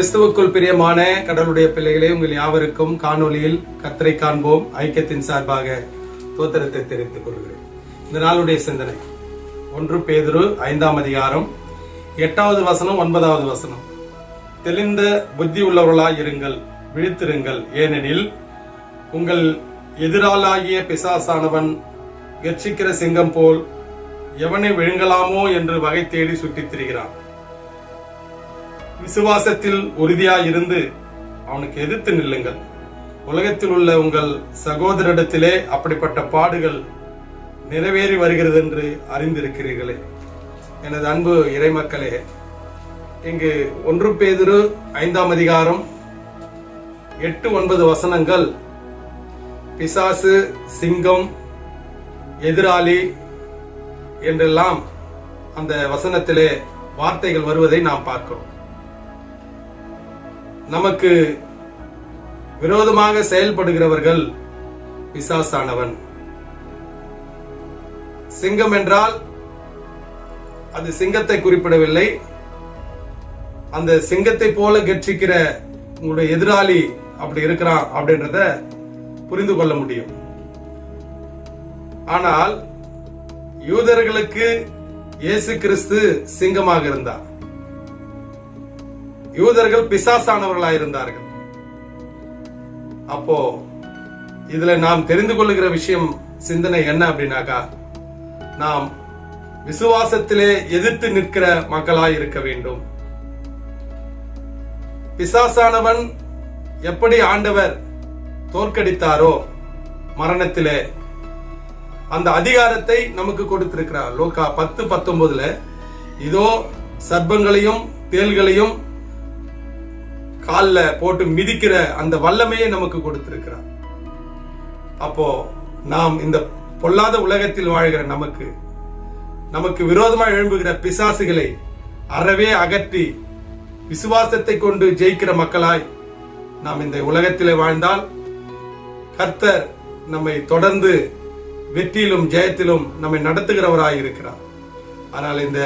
கிறிஸ்துவுக்குள் பிரியமான கடவுளுடைய பிள்ளைகளே உங்கள் யாவருக்கும் காணொளியில் கத்தரை காண்போம். ஐக்கியத்தின் சார்பாக தோத்திரத்தை தெரிவித்துக் கொள்கிறேன். இந்த நாளுடைய சிந்தனை. ஒன்று பேதுரு ஐந்தாம் அதிகாரம் எட்டாவது வசனம் ஒன்பதாவது வசனம். தெளிந்த புத்தி உள்ளவர்களாய் இருங்கள் விழித்திருங்கள். ஏனெனில் உங்கள் எதிராளாகிய பிசாசானவன் கர்ச்சிக்கிற சிங்கம் போல் எவனை விழுங்கலாமோ என்று வகை தேடி சுற்றித் திரிகிறான். விசுவாசத்தில் உறுதியாக இருந்து அவனுக்கு எதிர்த்து நில்லுங்கள். உலகத்தில் உள்ள உங்கள் சகோதரிடத்திலே அப்படிப்பட்ட பாடுகள் நிறைவேறி வருகிறது என்று அறிந்திருக்கிறீர்களே. எனது அன்பு இறைமக்களே இங்கு ஒன்று பேதிரு ஐந்தாம் அதிகாரம் எட்டு ஒன்பது வசனங்கள். பிசாசு சிங்கம் எதிராளி என்றெல்லாம் அந்த வசனத்திலே வார்த்தைகள் வருவதை நாம் பார்க்கிறோம். நமக்கு விரோதமாக செயல்படுகிறவர்கள் பிசாசானவன். சிங்கம் என்றால் அது சிங்கத்தை குறிப்பிடவில்லை. அந்த சிங்கத்தை போல கட்சிக்கிற உங்களுடைய எதிராளி அப்படி இருக்கிறான் அப்படின்றத புரிந்து கொள்ள முடியும். ஆனால் யூதர்களுக்கு இயேசு கிறிஸ்து சிங்கமாக இருந்தார். யூதர்கள் பிசாசானவர்களாக இருந்தார்கள். அப்போ இதுல நாம் தெரிந்து கொள்ளுகிற விஷயம் சிந்தனை என்ன அப்படின்னாக்கா நாம் விசுவாசத்திலே எதிர்த்து நிற்கிற மக்களாய் இருக்க வேண்டும். பிசாசானவன் எப்படி ஆண்டவர் தோற்கடித்தாரோ மரணத்திலே அந்த அதிகாரத்தை நமக்கு கொடுத்திருக்கிறார். லோகா பத்து பத்தொன்பதுல இதோ சர்ப்பங்களையும் தேள்களையும் காலில் போட்டு மிதிக்கிற அந்த வல்லமையை நமக்கு கொடுத்திருக்கிறார். அப்போ நாம் இந்த பொல்லாத உலகத்தில் வாழ்கிற நமக்கு நமக்கு விரோதமாக எழும்புகிற பிசாசுகளை அறவே அகற்றி விசுவாசத்தை கொண்டு ஜெயிக்கிற மக்களாய் நாம் இந்த உலகத்திலே வாழ்ந்தால் கர்த்தர் நம்மை தொடர்ந்து வெற்றியிலும் ஜெயத்திலும் நம்மை நடத்துகிறவராய் இருக்கிறார். ஆனால் இந்த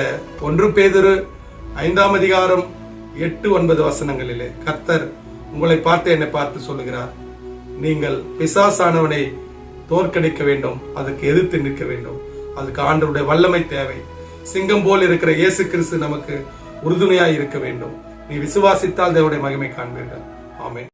ஒன்று பேதரு ஐந்தாம் அதிகாரம் எட்டு ஒன்பது வசனங்களிலே கர்த்தர் உங்களை பார்த்து என்னை பார்த்து சொல்லுகிறார். நீங்கள் பிசாசானவனை தோற்கடிக்க வேண்டும் அதுக்கு எதிர்த்து நிற்க வேண்டும். அதுக்கு ஆண்டவருடைய வல்லமை தேவை. சிங்கம் போல் இருக்கிற இயேசு கிறிஸ்து நமக்கு உறுதுணையாய் இருக்க வேண்டும். நீ விசுவாசித்தால் தேவடைய மகிமை காண்பீர்கள். ஆமென்.